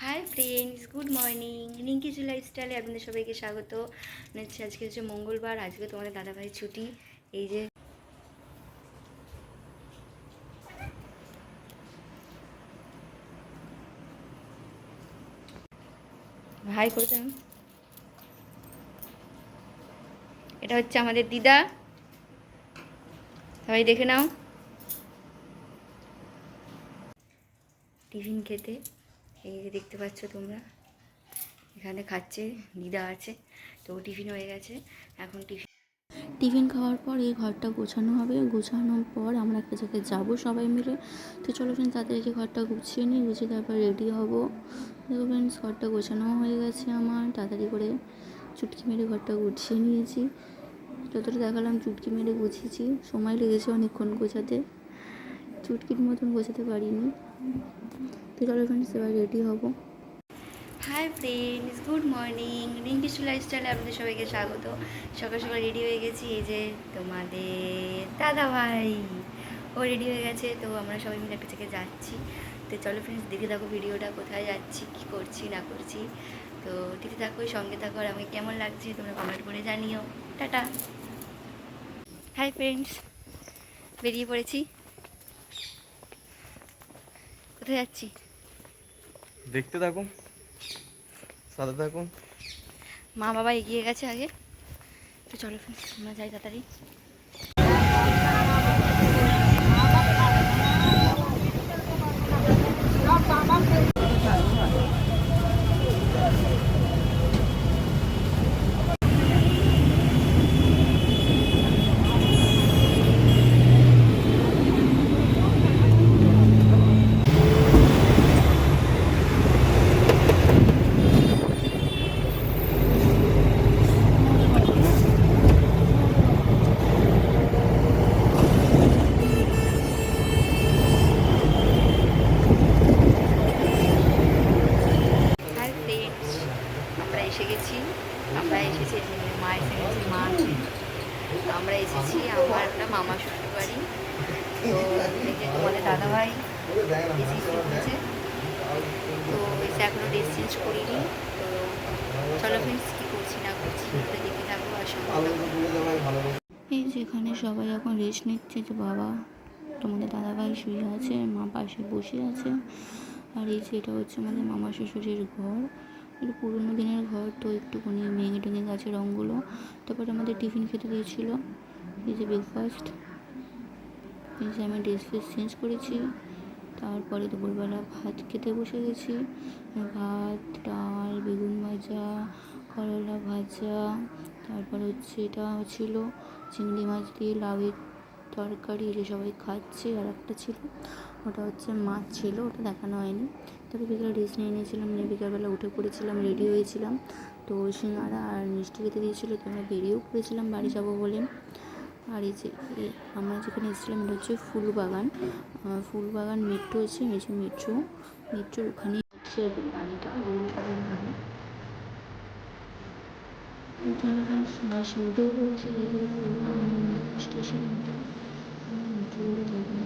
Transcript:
Hi friends good morning Rinkiju লাইফস্টাইলে আপনাদের সবাইকে স্বাগত। হচ্ছে আজকে হচ্ছে মঙ্গলবার। আজকে তোমাদের দাদাভাই ছুটি। এই যে ভাই করতাম এটা হচ্ছে আমাদের দিদা। সবাই দেখে নাও। টিফিন খেতে। এই যে দেখতে পাচ্ছ তোমরা। এখানে খাচ্ছে, দিদা আছে, তো টিফিন হয়ে গেছে। এখন টিফিন টিফিন খাওয়ার পর এই ঘরটা গোছানো হবে। গোছানোর পর আমরা একটা জায়গায় যাব সবাই মিলে। তো চলো ফ্রেন্ডস তাড়াতাড়ি ঘরটা গুছিয়ে নিই, গুছিয়ে তারপর রেডি হব। দেখো ফ্রেন্ডস ঘরটা গোছানো হয়ে গেছে আমার। তাড়াতাড়ি করে চুটকি মেরে ঘরটা গুছিয়ে নিয়েছি। যতটা দেখালাম চুটকি মেরে গুছিয়েছি। সময় লেগেছে অনেকক্ষণ গোছাতে। চুটকির মতন গোছাতে পারিনি। তো চলো ফ্রেন্ডস এবার রেডি হব। Hi friends good morning Rinkishu লাইফস্টাইলে আপনাদের সবাইকে স্বাগত। সকাল সকাল রেডি হয়ে গেছি, এই যে তোমাদের দাদা ভাই। ও রেডি হয়ে গেছে, তো আমরা সবাই মিলে একটা থেকে যাচ্ছি। তো চলো ফ্রেন্ডস দেখে থাকো ভিডিওটা, কোথায় যাচ্ছি, কী করছি, না করছি। তো দেখতে থাকো সঙ্গে থাকো, আর আমাকে কেমন লাগছে, তোমরা কমেন্ট করে জানিও। টাটা। হাই ফ্রেন্ডস বেরিয়ে পড়েছি। কোথায় যাচ্ছি দেখতে থাকুন। সাথে থাকুন। মা বাবা এগিয়ে গেছে আগে। তো চলো আমরা যাই তাড়াতাড়ি হাই ফ্রেন্ডস আমরা এসে গেছি আমরা এসেছি এই যে মা এসে গেছে আমরা এসেছি আমার একটা মামা শ্বশুর বাড়ি তো যে তোমাদের দাদাভাই হচ্ছে তো এসে এখনও ড্রেস চেঞ্জ করিনি। তো চলো ফ্রেন্ডস কী করছি না করছি তো দেখে থাকব আর এই যেখানে সবাই এখন রেস্ট নিচ্ছে যে বাবা, তোমাদের দাদাভাই শুয়ে আছে, মা পাশে বসে আছে। আর এই যে এটা হচ্ছে আমাদের মামা শ্বশুরের ঘর। একটু পুরোনো দিনের ঘর, তো একটুখানি ভেঙে টেঙে গেছে রঙগুলো। তারপরে আমাদের টিফিন খেতে দিয়েছিল। এই যে ব্রেকফাস্ট এই যে আমি ড্রেস ফ্রেস চেঞ্জ করেছি। তারপরে দুপুরবেলা ভাত খেতে বসে গেছি। ভাত, ডাল, বেগুন ভাজা, করলা ভাজা, তারপর হচ্ছে এটা ছিল চিংড়ি মাছ দিয়ে লাউয়ের তরকারি যে সবাই খাচ্ছে, আর একটা ছিল, ওটা হচ্ছে মাছ ছিল, ওটা দেখানো হয়নি। তবে বিকেলে রেস্ট নিয়ে নিয়েছিলাম নিয়ে বিকেলবেলা উঠে পড়েছিলাম, রেডি হয়েছিলাম। তো সিঙ্গারা আর মিষ্টি খেতে দিয়েছিলো, তো আমরা বেরিয়েও পড়েছিলাম, বাড়ি যাব বলে। আর এই যে আমরা যেখানে এসেছিলাম, এটা হচ্ছে ফুলবাগান। ফুলবাগান মেট্রো আছে, এই যে মেট্রো মেট্রোর ওখানে হচ্ছে স্টেশন ಸೂಡಬಹುದು